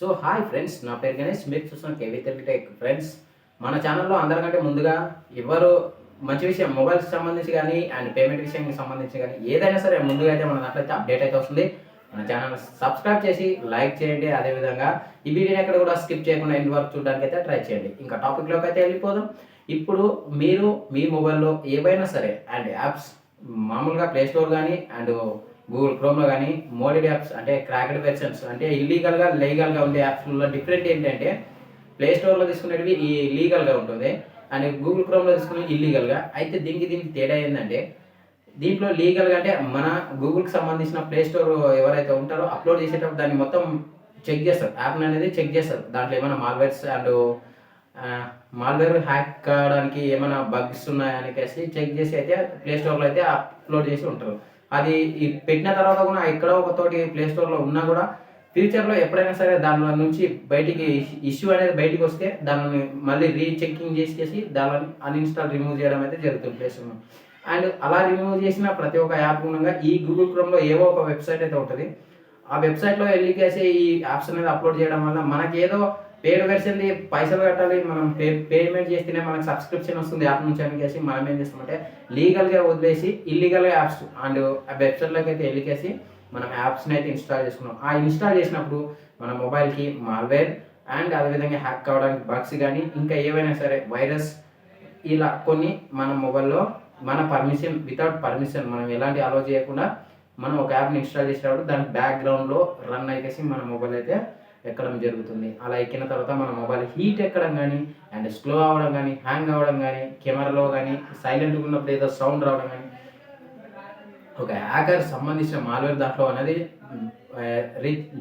So hi friends నా పేరు గణేష్ మీరు చూస్తున్న కేవీ తెలుగు టెక్. ఫ్రెండ్స్ మన ఛానల్లో అందరికంటే ముందుగా ఎవరు మంచి విషయం మొబైల్కి సంబంధించి కానీ అండ్ పేమెంట్ విషయానికి సంబంధించి కానీ ఏదైనా సరే ముందుగా అయితే మన దాంట్లో అప్డేట్ అయితే వస్తుంది. మన ఛానల్ సబ్స్క్రైబ్ చేసి లైక్ చేయండి. అదేవిధంగా ఈ వీడియోని ఎక్కడ కూడా స్కిప్ చేయకుండా ఎండ్ వరకు చూడడానికి అయితే ట్రై చేయండి. ఇంకా టాపిక్లోకి అయితే వెళ్ళిపోదాం. ఇప్పుడు మీరు మీ మొబైల్లో ఏవైనా సరే అండ్ యాప్స్ మామూలుగా ప్లే స్టోర్ కానీ అండ్ గూగుల్ క్రోమ్లో కానీ మోడెడ్ యాప్స్ అంటే క్రాకెడ్ వెర్షన్స్ అంటే ఇల్లీగల్గా లీగల్గా ఉండే యాప్స్లో డిఫరెంట్ ఏంటంటే ప్లే స్టోర్లో తీసుకునేటివి ఈ లీగల్గా ఉంటుంది అండ్ గూగుల్ క్రోమ్లో తీసుకునే ఇల్లీగల్గా అయితే దీనికి దీనికి తేడా ఏంటంటే దీంట్లో లీగల్గా అంటే మన గూగుల్కి సంబంధించిన ప్లే స్టోర్ ఎవరైతే ఉంటారో అప్లోడ్ చేసేటప్పుడు దాన్ని మొత్తం చెక్ చేస్తారు. యాప్ని అనేది చెక్ చేస్తారు. దాంట్లో ఏమైనా మాల్వేర్స్ అండ్ మాల్వేర్ హ్యాక్ కావడానికి ఏమైనా బగ్స్ ఉన్నాయని కలిసి చెక్ చేసి అయితే ప్లే స్టోర్లో అయితే అప్లోడ్ చేసి ఉంటారు. అది ఈ పెట్టిన తర్వాత కూడా ఎక్కడో ఒక తోటి ప్లే స్టోర్లో ఉన్నా కూడా ఫ్యూచర్లో ఎప్పుడైనా సరే దానిలో నుంచి బయటికి ఇష్యూ అనేది బయటికి వస్తే దానిని మళ్ళీ రీచెకింగ్ చేసి చేసి దానిని అన్ఇన్స్టాల్ రిమూవ్ చేయడం అయితే జరుగుతుంది ప్లే అండ్ అలా రిమూవ్ చేసిన ప్రతి ఒక్క యాప్ ఉండగా ఈ గూగుల్ క్రోమ్లో ఏవో ఒక వెబ్సైట్ అయితే ఉంటుంది. ఆ వెబ్సైట్లో వెళ్ళికేసి ఈ యాప్స్ అనేది అప్లోడ్ చేయడం వల్ల మనకి ఏదో పేడ్ వెర్షన్ది పైసలు కట్టాలి మనం పే పేమెంట్ చేస్తేనే మనకి సబ్స్క్రిప్షన్ వస్తుంది యాప్ నుంచి అని చేసి మనం ఏం చేస్తామంటే లీగల్గా వదిలేసి ఇల్లీగల్గా యాప్స్ అండ్ ఆ వెబ్సైట్లోకి అయితే వెళ్ళికేసి మనం యాప్స్ని అయితే ఇన్స్టాల్ చేసుకున్నాం. ఆ ఇన్స్టాల్ చేసినప్పుడు మన మొబైల్కి మాల్వేర్ అండ్ అదేవిధంగా హ్యాక్ కావడానికి బగ్స్ కానీ ఇంకా ఏవైనా సరే వైరస్ ఇలా కొన్ని మన మొబైల్లో మన పర్మిషన్ వితౌట్ పర్మిషన్ మనం ఎలాంటి అలో చేయకుండా మనం ఒక యాప్ని ఇన్స్టాల్ చేసినప్పుడు దాని బ్యాక్గ్రౌండ్లో రన్ అయ్యేసి మన మొబైల్ అయితే ఎక్కడం జరుగుతుంది. అలా ఎక్కిన తర్వాత మన మొబైల్ హీట్ ఎక్కడం కానీ అండ్ స్లో అవ్వడం కానీ హ్యాంగ్ అవ్వడం కానీ కెమెరాలో కానీ సైలెంట్గా ఉన్నప్పుడు ఏదో సౌండ్ రావడం కానీ. ఒక హ్యాకర్ సంబంధించిన మాల్వేర్ దాంట్లో అనేది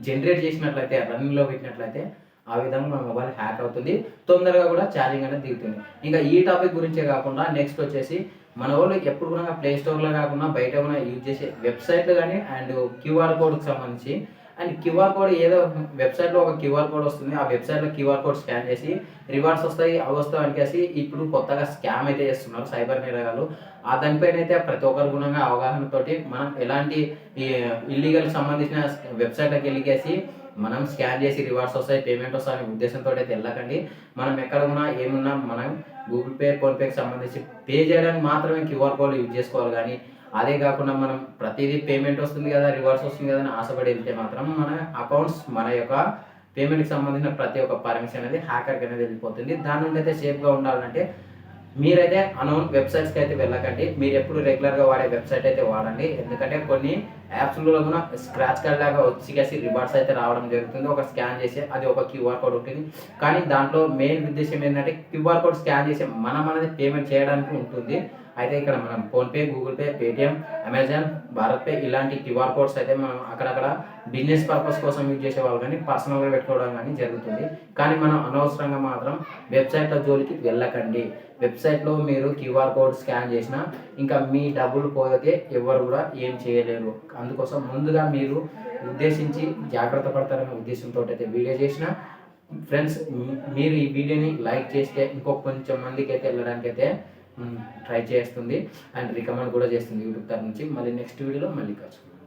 జనరేట్ చేసినట్లయితే రన్నింగ్లో పెట్టినట్లయితే ఆ విధంగా మన మొబైల్ హ్యాక్ అవుతుంది. తొందరగా కూడా ఛార్జింగ్ అనేది దిగుతుంది. ఇంకా ఈ టాపిక్ గురించే కాకుండా నెక్స్ట్ వచ్చేసి మన వాళ్ళు ఎప్పుడు కూడా ప్లే స్టోర్లో కాకుండా బయట కూడా యూజ్ చేసే వెబ్సైట్లు కానీ అండ్ క్యూఆర్ కోడ్కి సంబంధించి. అండ్ క్యూఆర్ కోడ్ ఏదో వెబ్సైట్లో ఒక క్యూఆర్ కోడ్ వస్తుంది. ఆ వెబ్సైట్లో క్యూఆర్ కోడ్ స్కాన్ చేసి రివార్డ్స్ వస్తాయి అవి వస్తాయి అనికేసి ఇప్పుడు కొత్తగా స్కామ్ అయితే చేస్తున్నారు సైబర్ నేరగాలు ఆ దానిపైన అయితే ప్రతి ఒక్కరి గుణంగా అవగాహనతోటి మనం ఎలాంటి ఇల్లీగల్ సంబంధించిన వెబ్సైట్లకు వెళ్ళికేసి మనం స్కాన్ చేసి రివార్డ్స్ వస్తాయి పేమెంట్ వస్తాయి అనే ఉద్దేశంతో అయితే వెళ్ళకండి. మనం ఎక్కడ ఉన్నా ఏమున్నా మనం గూగుల్ పే ఫోన్పేకి సంబంధించి పే చేయడానికి మాత్రమే క్యూఆర్ కోడ్ యూజ్ చేసుకోవాలి. కానీ అదే కాకుండా మనం ప్రతిదీ పేమెంట్ వస్తుంది కదా రివార్డ్స్ వస్తుంది కదా అని ఆశపడి వెళ్తే మాత్రం మన అకౌంట్స్ మన యొక్క పేమెంట్కి సంబంధించిన ప్రతి ఒక్క పర్మిషన్ అనేది హ్యాకర్కి అనేది వెళ్ళిపోతుంది. దాని నుండి అయితే సేఫ్గా ఉండాలంటే మీరైతే అనౌన్ వెబ్సైట్స్కి అయితే వెళ్ళకండి. మీరు ఎప్పుడు రెగ్యులర్గా వాడే వెబ్సైట్ అయితే వాడండి. ఎందుకంటే కొన్ని యాప్స్లో కూడా స్క్రాచ్ కార్డ్ లాగా వచ్చి రివార్డ్స్ అయితే రావడం జరుగుతుంది. ఒక స్కాన్ చేసి అది ఒక క్యూఆర్ కోడ్ ఉంటుంది. కానీ దాంట్లో మెయిన్ ఉద్దేశం ఏంటంటే క్యూఆర్ కోడ్ స్కాన్ చేసి మనం అనేది పేమెంట్ చేయడానికి ఉంటుంది. అయితే ఇక్కడ మనం PhonePe Google Pay Paytm Amazon BharatPe ఇలాంటి క్యూఆర్ కోడ్స్ అయితే మనం అక్కడక్కడ బిజినెస్ పర్పస్ కోసం యూజ్ చేసే వాళ్ళు కానీ పర్సనల్గా పెట్టుకోవడం కానీ జరుగుతుంది. కానీ మనం అనవసరంగా మాత్రం వెబ్సైట్లో జోలికి వెళ్ళకండి. వెబ్సైట్లో మీరు క్యూఆర్ కోడ్ స్కాన్ చేసినా ఇంకా మీ డబ్బులు పోతే ఎవరు కూడా ఏం చేయలేరు. అందుకోసం ముందుగా మీరు ఉద్దేశించి జాగ్రత్త పడతారనే ఉద్దేశంతో అయితే వీడియో చేసిన ఫ్రెండ్స్ మీరు ఈ వీడియోని లైక్ చేస్తే ఇంకో కొంచెం మందికి అయితే వెళ్ళడానికి అయితే ట్రై చేస్తుంది. అండ్ రికమెండ్ కూడా చేస్తుంది యూట్యూబ్ తరఫు నుంచి. మళ్ళీ నెక్స్ట్ వీడియోలో మళ్ళీ కలుసుకుందాం.